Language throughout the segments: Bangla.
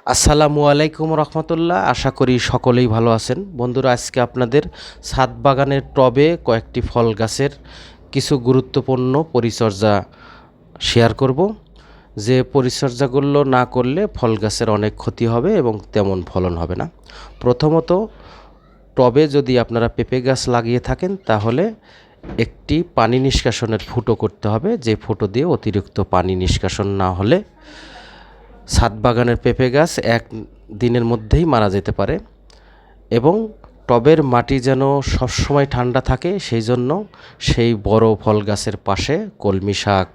আসসালামু আলাইকুম রহমতুল্লাহ। আশা করি সকলেই ভালো আছেন। বন্ধুরা, আজকে আপনাদের ছাদ বাগানের টবে কয়েকটি ফল গাছের কিছু গুরুত্বপূর্ণ পরিচর্যা শেয়ার করব। যে পরিচর্যাগুলো না করলে ফল গাছের অনেক ক্ষতি হবে এবং তেমন ফলন হবে না। প্রথমত, টবে যদি আপনারা পেঁপে গাছ লাগিয়ে থাকেন, তাহলে একটি পানি নিষ্কাশনের ফুটো করতে হবে। যে ফুটো দিয়ে অতিরিক্ত পানি নিষ্কাশন না হলে ছাদ বাগানের পেঁপে গাছ এক দিনের মধ্যেই মারা যেতে পারে এবং টবের মাটি যেন সবসময় ঠান্ডা থাকে, সেই জন্য সেই বড় ফল গাছের পাশে কলমি শাক,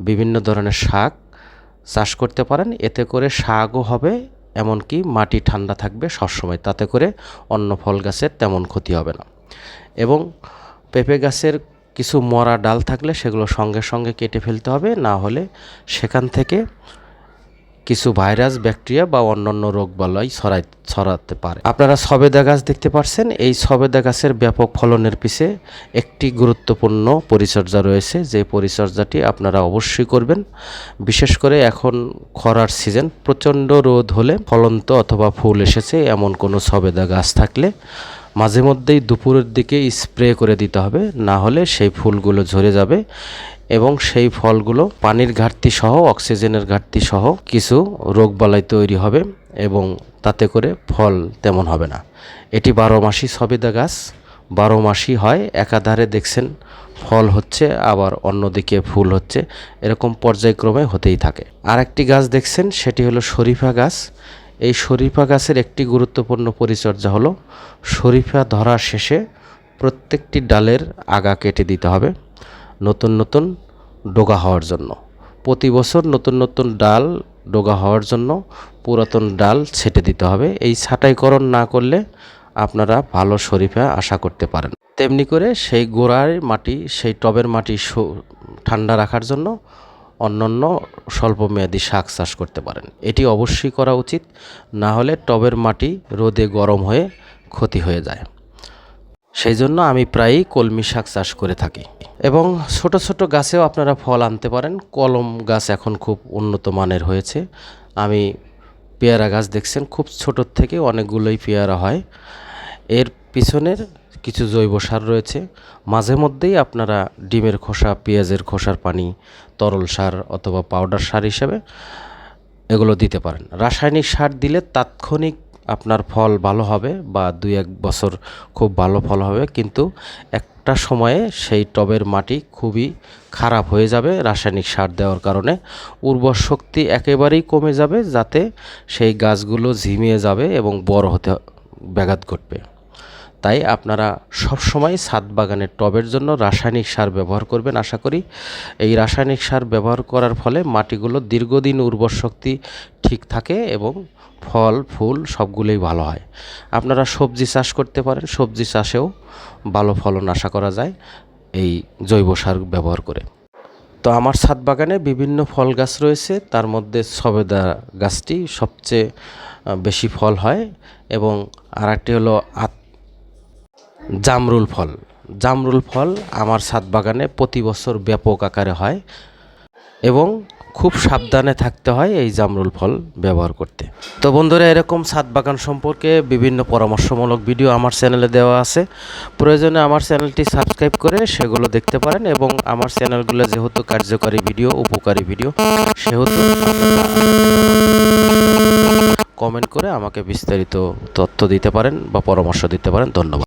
বিভিন্ন ধরনের শাক চাষ করতে পারেন। এতে করে শাকও হবে, এমনকি মাটি ঠান্ডা থাকবে সবসময়। তাতে করে অন্য ফল গাছের তেমন ক্ষতি হবে না। এবং পেঁপে গাছের কিছু মরা ডাল থাকলে সেগুলো সঙ্গে সঙ্গে কেটে ফেলতে হবে, না হলে সেখান থেকে কিছু ভাইরাস, ব্যাকটেরিয়া বা অন্যান্য রোগ বালাই ছড়াই, ছড়াতে পারে। আপনারা সবেদা গাছ দেখতে পাচ্ছেন এই সবেদা গাছের ব্যাপক ফলনের পিছে একটি গুরুত্বপূর্ণ পরিচর্যা রয়েছে। যে পরিচর্যাটি আপনারা অবশ্যই করবেন। বিশেষ করে এখন খরার সিজন, প্রচণ্ড রোদ হলে ফলন্ত অথবা ফুল এসেছে এমন কোনো সবেদা গাছ থাকলে মাঝে মধ্যেই দুপুরের দিকে স্প্রে করে দিতে হবে, না হলে সেই ফুলগুলো ঝরে যাবে এবং সেই ফলগুলো পানির ঘাটতি সহ, অক্সিজেনের ঘাটতি সহ কিছু রোগবালাই তৈরি হবে এবং তাতে করে ফল তেমন হবে না। এটি বারো মাসি সবেদা গাছ, বারো মাসই হয় একাধারে দেখছেন ফল হচ্ছে, আবার অন্যদিকে ফুল হচ্ছে, এরকম পর্যায়ক্রমে হতেই থাকে। আর একটি গাছ দেখছেন, সেটি হলো শরীফা গাছ এই শরীফা গাছের একটি গুরুত্বপূর্ণ পরিচর্যা হলো, শরীফা ধরার শেষে প্রত্যেকটি ডালের আগা কেটে দিতে হবে নতুন নতুন ডোগা হওয়ার জন্য। প্রতি বছর নতুন নতুন ডাল ডোগা হওয়ার জন্য পুরাতন ডাল ছেটে দিতে হবে। এই ছাঁটাইকরণ না করলে আপনারা ভালো শরীফা আশা করতে পারেন। তেমনি করে সেই গোড়ার মাটি, সেই টবের মাটি ঠান্ডা রাখার জন্য অন্যান্য স্বল্পমেয়াদী শাক চাষ করতে পারেন। এটি অবশ্যই করা উচিত, না হলে টবের মাটি রোদে গরম হয়ে ক্ষতি হয়ে যায়। সেই জন্য আমি প্রায়ই কলমি শাক চাষ করে থাকি। এবং ছোট ছোট গাছেও আপনারা ফল আনতে পারেন। কলম গাছ এখন খুব উন্নত মানের হয়েছে। আমি পেয়ারা গাছ দেখছেন, খুব ছোটোর থেকে অনেকগুলোই পেয়ারা হয়। এর পিছনের কিছু জৈব সার রয়েছে। মাঝে মধ্যেই আপনারা ডিমের খোসা, পেঁয়াজের খোসার পানি, তরল সার অথবা পাউডার সার হিসেবে এগুলো দিতে পারেন। রাসায়নিক সার দিলে তাৎক্ষণিক আপনার ফল ভালো হবে বা দুই এক বছর খুব ভালো ফল হবে। কিন্তু একটা সময়ে সেই টবের মাটি খুবই খারাপ হয়ে যাবে রাসায়নিক সার দেওয়ার কারণে। উর্বর শক্তি একেবারেই কমে যাবে যাতে সেই গাছগুলো ঝিমিয়ে যাবে এবং বড় হতে ব্যাঘাত ঘটবে। তাই আপনারা সবসময় ছাদ বাগানের টবের জন্য রাসায়নিক সার ব্যবহার করবেন আশা করি। এই রাসায়নিক সার ব্যবহার করার ফলে মাটিগুলো দীর্ঘদিন উর্বর শক্তি ঠিক থাকে এবং ফল, ফুল সবগুলোই ভালো হয়। আপনারা সবজি চাষ করতে পারেন, সবজি চাষেও ভালো ফলন আশা করা যায় এই জৈব সার ব্যবহার করে। তো আমার ছাদ বাগানে বিভিন্ন ফল গাছ রয়েছে, তার মধ্যে সবেদা গাছটি সবচেয়ে বেশি ফল হয় এবং আর একটি হলো আত- জামরুল ফল। জামরুল ফল আমার ছাদ বাগানে প্রতি বছর ব্যাপক আকারে হয় এবং খুব সাবধানে থাকতে হয় এই জামরুল ফল ব্যবহার করতে। তো বন্ধুরা, এরকম ছাদ বাগান সম্পর্কে বিভিন্ন পরামর্শমূলক ভিডিও আমার চ্যানেলে দেওয়া আছে। প্রয়োজনে আমার চ্যানেলটি সাবস্ক্রাইব করে সেগুলো দেখতে পারেন এবং আমার চ্যানেলগুলো যেহেতু কার্যকরী ভিডিও, উপকারী ভিডিও, সেহেতু কমেন্ট করে আমাকে বিস্তারিত তথ্য দিতে পারেন বা পরামর্শ দিতে পারেন। ধন্যবাদ।